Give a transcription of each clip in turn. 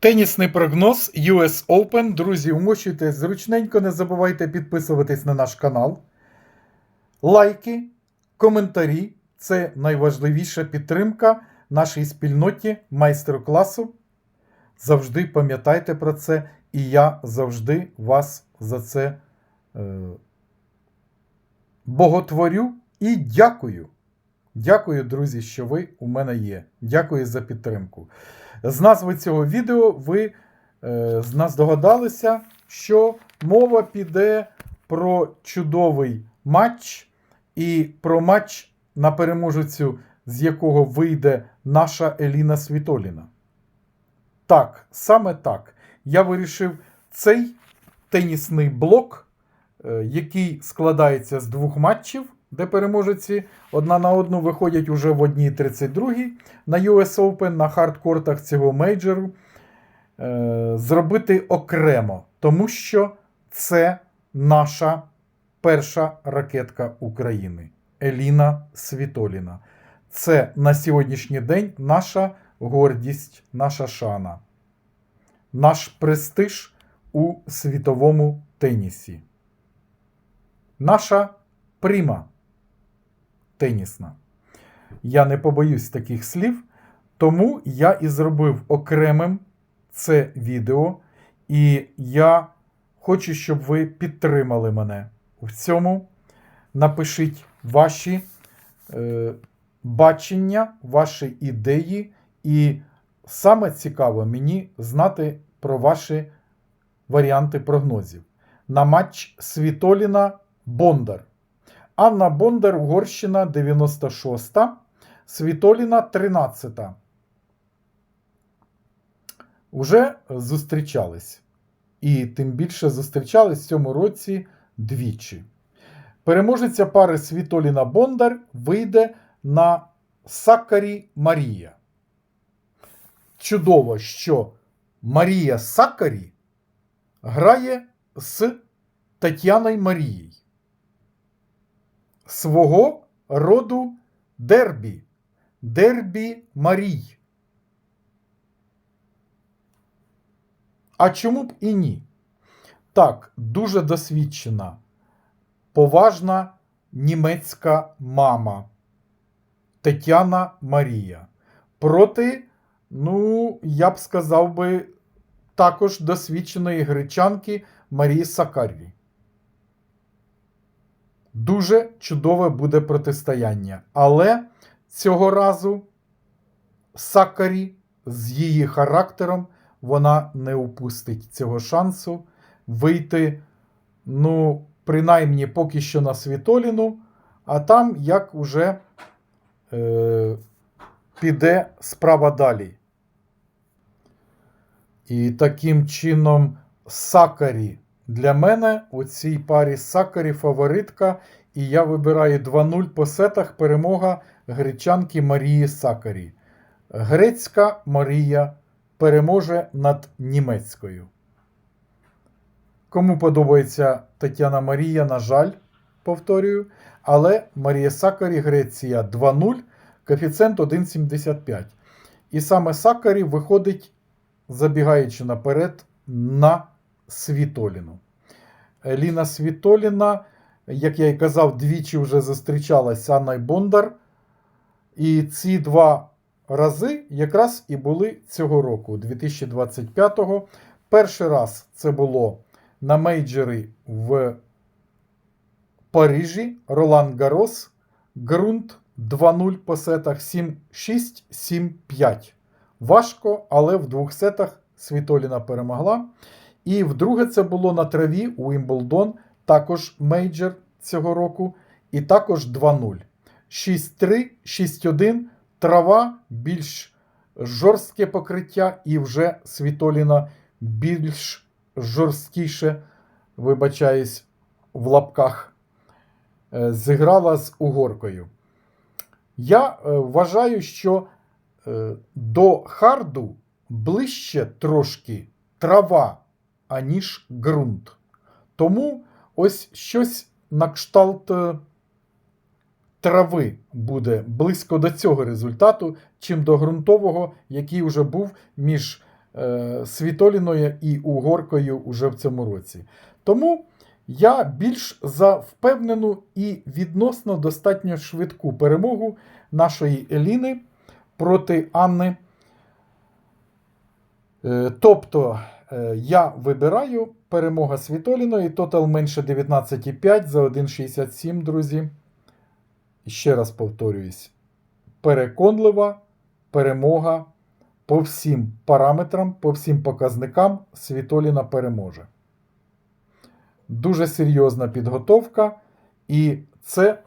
Тенісний прогноз US Open. Друзі, умощуйтесь зручненько, не забувайте підписуватись на наш канал. Лайки, коментарі це найважливіша підтримка нашій спільноті майстеру класу. Завжди пам'ятайте про це, і я завжди вас за це е, боготворю і дякую. Дякую, друзі, що ви у мене є. Дякую за підтримку. З назви цього відео ви е, з нас догадалися, що мова піде про чудовий матч і про матч на переможецю, з якого вийде наша Еліна Світоліна. Так, саме так. Я вирішив цей тенісний блок, е, який складається з двох матчів, де переможеці одна на одну виходять уже в одній 32 на US Open на хардкортах цього мейджору, е, зробити окремо, тому що це наша перша ракетка України Еліна Світоліна. Це на сьогоднішній день наша гордість, наша шана, наш престиж у світовому тенісі. Наша прима тенісна. Я не побоюсь таких слів, тому я і зробив окремим це відео, і я хочу, щоб ви підтримали мене в цьому. Напишіть ваші е, бачення, ваші ідеї, і саме цікаво мені знати про ваші варіанти прогнозів. На матч Світоліна Бондар. Анна Бондар, Угорщина 96, Світоліна 13. Уже зустрічались. І тим більше зустрічались в цьому році двічі. Переможеця пари Світоліна Бондар вийде на Сакарі Марія. Чудово, що Марія Сакарі грає з Тетяною Марією. Свого роду дербі. Дербі Марій. А чому б і ні? Так, дуже досвідчена, поважна німецька мама Тетяна Марія. Проти, ну, я б сказав би, також досвідченої гречанки Марії Сакарві. Дуже чудове буде протистояння. Але цього разу Сакарі з її характером вона не упустить цього шансу вийти, ну, принаймні, поки що на Світоліну, а там як уже е, піде справа далі. І таким чином Сакарі для мене у цій парі Сакарі фаворитка, і я вибираю 2-0 по сетах перемога гречанки Марії Сакарі. Грецька Марія переможе над німецькою. Кому подобається Тетяна Марія, на жаль, повторюю, але Марія Сакарі Греція 2-0, коефіцієнт 1,75. І саме Сакарі виходить, забігаючи наперед, на Світоліну. Ліна Світоліна, як я і казав, двічі вже зустрічалася з Анною Бондар. І ці два рази якраз і були цього року, 2025-го. Перший раз це було на мейджорі в Парижі. Ролан Гарос. Ґрунт 2-0 по сетах 7-6, 7-5. Важко, але в двох сетах Світоліна перемогла. І вдруге це було на траві Уімблдон, також мейджор цього року, і також 2-0. 6-3, 6-1. Трава більш жорстке покриття, і вже Світоліна більш жорсткіше, вибачаюсь, в лапках, е, зіграла з угоркою. Я е, вважаю, що е, до харду ближче трошки трава, аніж ґрунт. Тому ось щось на кшталт трави буде близько до цього результату, чим до ґрунтового, який вже був між е, Світоліною і Угоркою уже в цьому році. Тому я більш за впевнену і відносно достатньо швидку перемогу нашої Еліни проти Анни. Е, Тобто е, я вибираю перемога Світоліної, тотал менше 19,5 за 1,67, друзі. Ще раз повторююсь. Переконлива перемога по всім параметрам, по всім показникам Світоліна переможе. Дуже серйозна підготовка, і це е,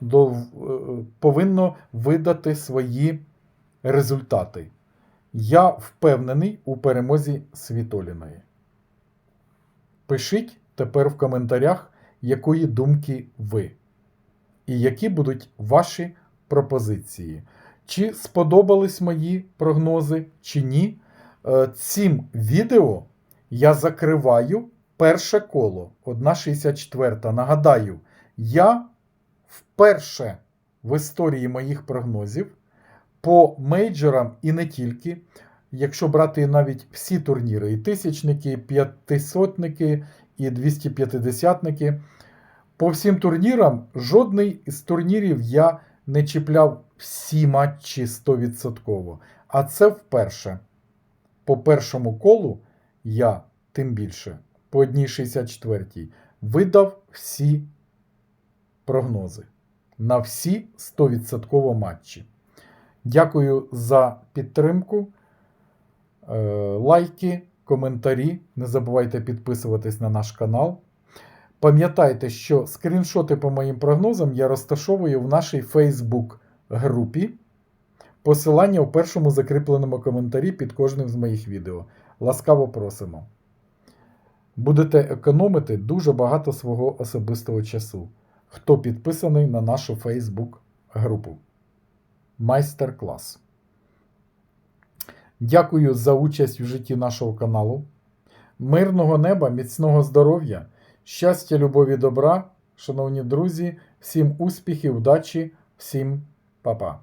повинно видати свої результати. Я впевнений у перемозі Світоліної. Пишіть тепер в коментарях, якої думки ви, і які будуть ваші пропозиції. Чи сподобались мої прогнози, чи ні. Е, Цим відео я закриваю перше коло 1,64. Нагадаю, я вперше в історії моїх прогнозів по мейджорам і не тільки, якщо брати навіть всі турніри, і тисячники, і п'ятисотники, і 250-ники, по всім турнірам жодний з турнірів я не чіпляв всі матчі 100%. А це вперше. По першому колу я тим більше по 1,64 видав всі прогнози на всі 100% матчі. Дякую за підтримку. Е, Лайки, коментарі. Не забувайте підписуватись на наш канал. Пам'ятайте, що скріншоти по моїм прогнозам я розташовую в нашій Facebook групі. Посилання у першому закріпленому коментарі під кожним з моїх відео. Ласкаво просимо. Будете економити дуже багато свого особистого часу. Хто підписаний на нашу Facebook групу. Майстер-клас. Дякую за участь в житті нашого каналу. Мирного неба, міцного здоров'я, щастя, любові, добра, шановні друзі, всім успіхів, удачі, всім па-па.